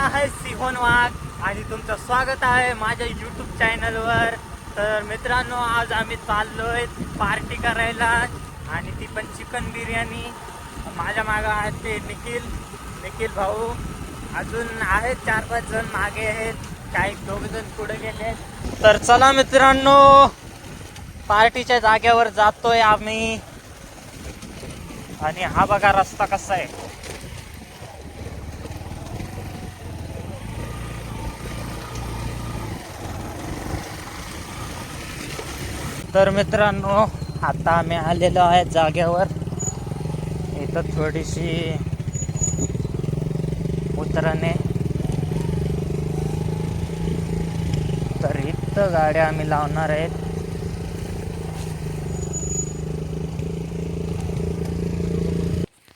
आहे सिहोन वाघ आणि तुमचं स्वागत आहे माझ्या यूट्यूब चॅनलवर तर मित्रांनो आज आम्ही चाललोय पार्टी करायला आणि ती पण चिकन बिर्याणी. माझ्या मागं आहेत ते निखिल निखिल भाऊ. अजून आहेत चार पाच जण मागे आहेत. काही दोघ जण पुढे गेले तर चला मित्रांनो पार्टीच्या जागेवर जातोय आम्ही. आणि हा बघा रस्ता कसा आहे. तर मित्रांनो आता आम्ही आलेलो आहे जागेवर. इथं थोडीशी उतरणे. तर इथं गाड्या आम्ही लावणार आहेत.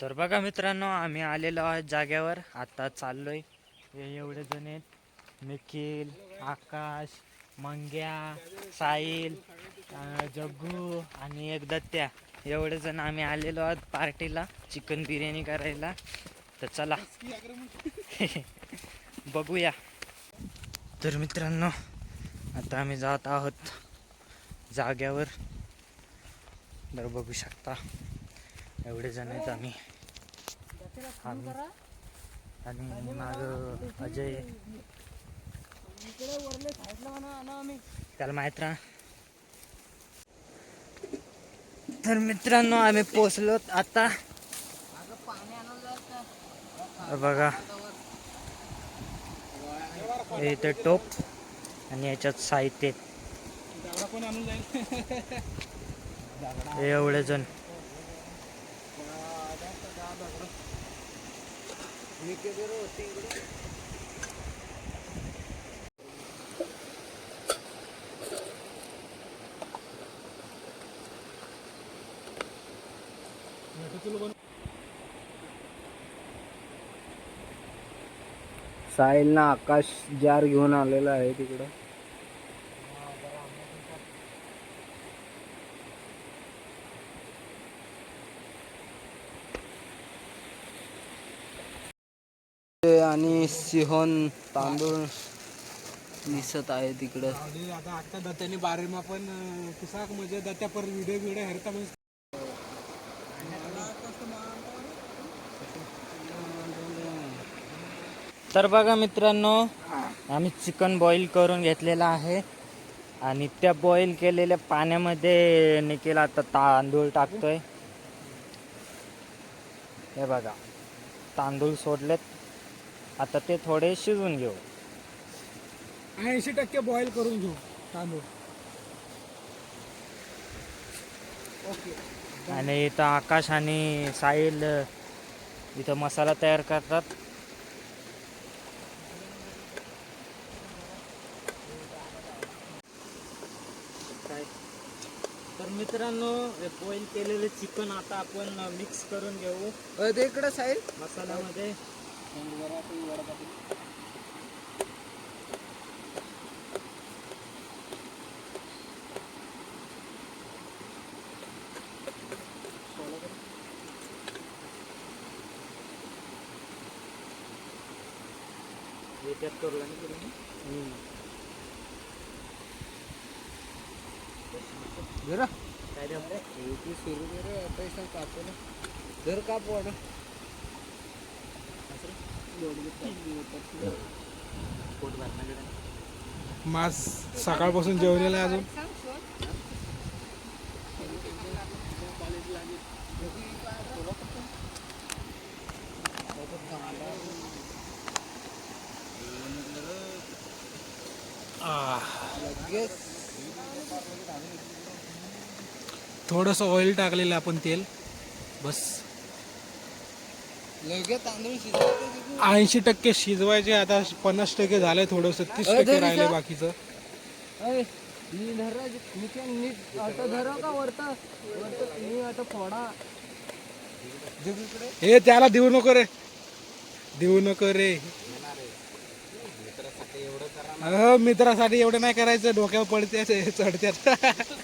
तर बघा मित्रांनो आम्ही आलेलो आहोत जागेवर. आता चाललोय. हे एवढे जण आहेत. निखिल आकाश मंग्या साहिल जग्गू आणि एक दत्त्या एवढे जण आम्ही आलेलो आहोत पार्टीला चिकन बिर्याणी करायला. तर चला. बघूया. तर मित्रांनो आता आम्ही जात आहोत जाग्यावर. तर बघू शकता एवढे जण आहेत आम्ही. आम्ही आणि माग अजय. त्याला माहीत राहा. तर मित्रांनो आम्ही पोचलो आता बघा. हे इथे टोप आणि याच्यात साहित्य. एवढे जण. साहिल ना आकाश जार घेऊन आलेला आहे तिकडं. आणि सिहोन तांदूळ दिसत आहे तिकडं. आता आता दत्याने बारेमा पण अं, कुसाक म्हणजे दत्या पर व्हिडिओ व्हिडिओ हरता म्हणजे तर बघा मित्रांनो आम्ही चिकन बॉईल करून घेतलेलं आहे. आणि त्या बॉईल केलेल्या पाण्यामध्ये निकेल आता तांदूळ टाकतोय. हे बघा तांदूळ सोडलेत. आता ते थोडे शिजून घेऊ. ऐंशी टक्के बॉईल करून घेऊ तांदूळ. ओके. आणि इथं आकाश आणि साहिल इथं मसाला तयार करतात. तर मित्रांनो बॉईल केलेलं चिकन आता आपण मिक्स करून घेऊ. अ, ते इकडं साहिल. मसाल्यामध्ये. याच्यात करू लागेल सुरू कर पैसा मास सकाळपासून जेवलेला आहे अजून. लगेच. थोडस ऑइल टाकलेलं आपण तेल. बस. ऐंशी टक्के शिजवायचे आता पन्नास टक्के झाले थोडस तीस टक्के राहिले. बाकीचं. जिकडे हे त्याला देऊ नको रे. देऊ नको रे. मित्रासाठी एवढं नाही करायचं डोक्यावर पडते चढत्यात.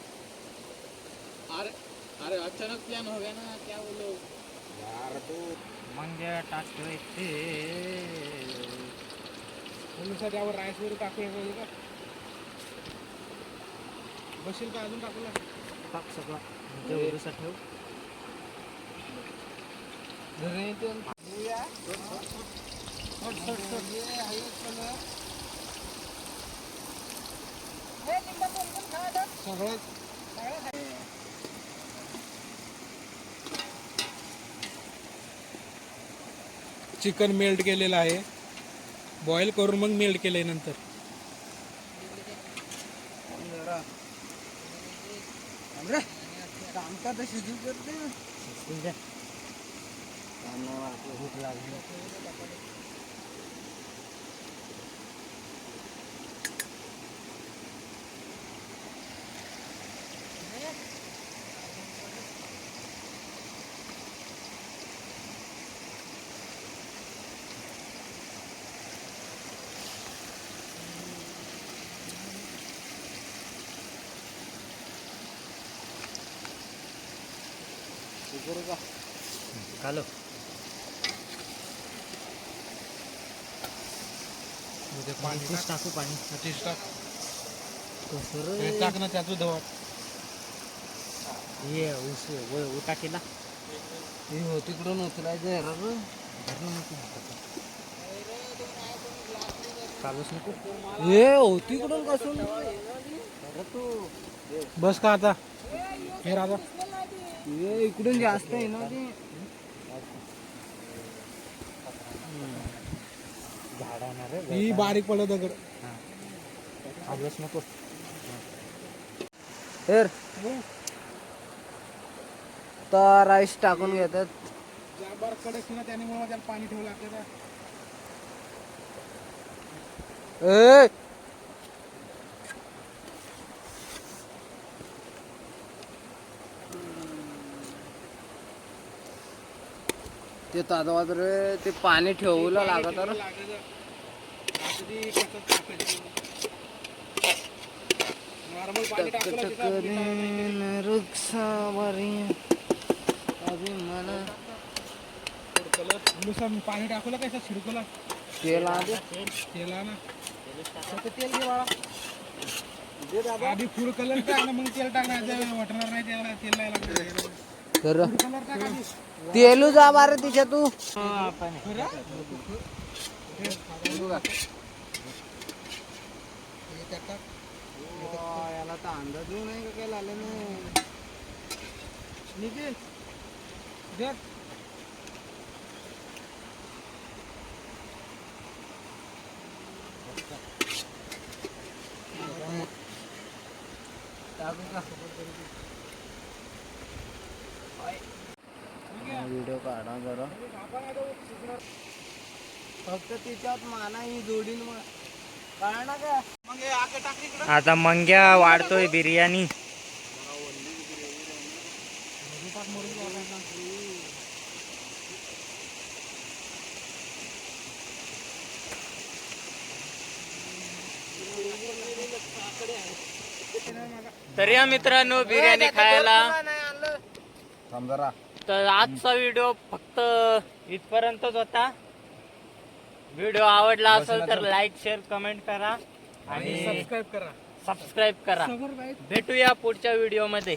अरे अचानक प्लान हो गया ना क्या बोलो? मग टाकायचे त्यावर राईस वगैरे टाकूया पाहिजे का? बसेल का अजून टाकूला टाक सगळं. जेवढं ठेव. घरी सगळं चिकन मेल्ट केलेलं आहे. बॉईल करून मग मेल्ट केलंय नंतर. काम घालो तीच टाकू. कसं टाक ना त्याचं ये उटा केला. हो तिकडून चालूच नको. हे हो तिकडून कसून? अरे तू. बस का आता? हे राजा हे इकडून जास्त आहे ना ते. रे ही बारीक पडलं दगड चालूच नको. तर तर राईस टाकून घेतात. ज्या बार कडक ना त्याने मला त्याला पाणी ठेवलं लागतं का ए! ते ताजवाद रे ते पाणी ठेवलं लागत पाणी टाकलं तिथं रुक्षावरी काय छिडकलं तेल आधी तेला ना तेल घे बाळा आधी फूड कलर टाक मग तेल टाकणार वाटणार नाही त्याला तेल नाही लागणार. तर तेलू जा बारे तिच्या तू. याला तर अंदाज नाही का काय लागलं नाही निखिल दे काढा जरा. फक्त तिच्यात माना ही जोडीन मग आता मंग्या वाढतोय बिर्याणी. तर या मित्रांनो बिर्याणी खायला. तर आजचा व्हिडिओ फक्त इथपर्यंतच होता. व्हिडिओ आवडला असेल तर लाईक शेअर कमेंट करा. आणि सबस्क्राईब करा. सबस्क्राईब करा. भेटूया पुढच्या व्हिडिओमध्ये.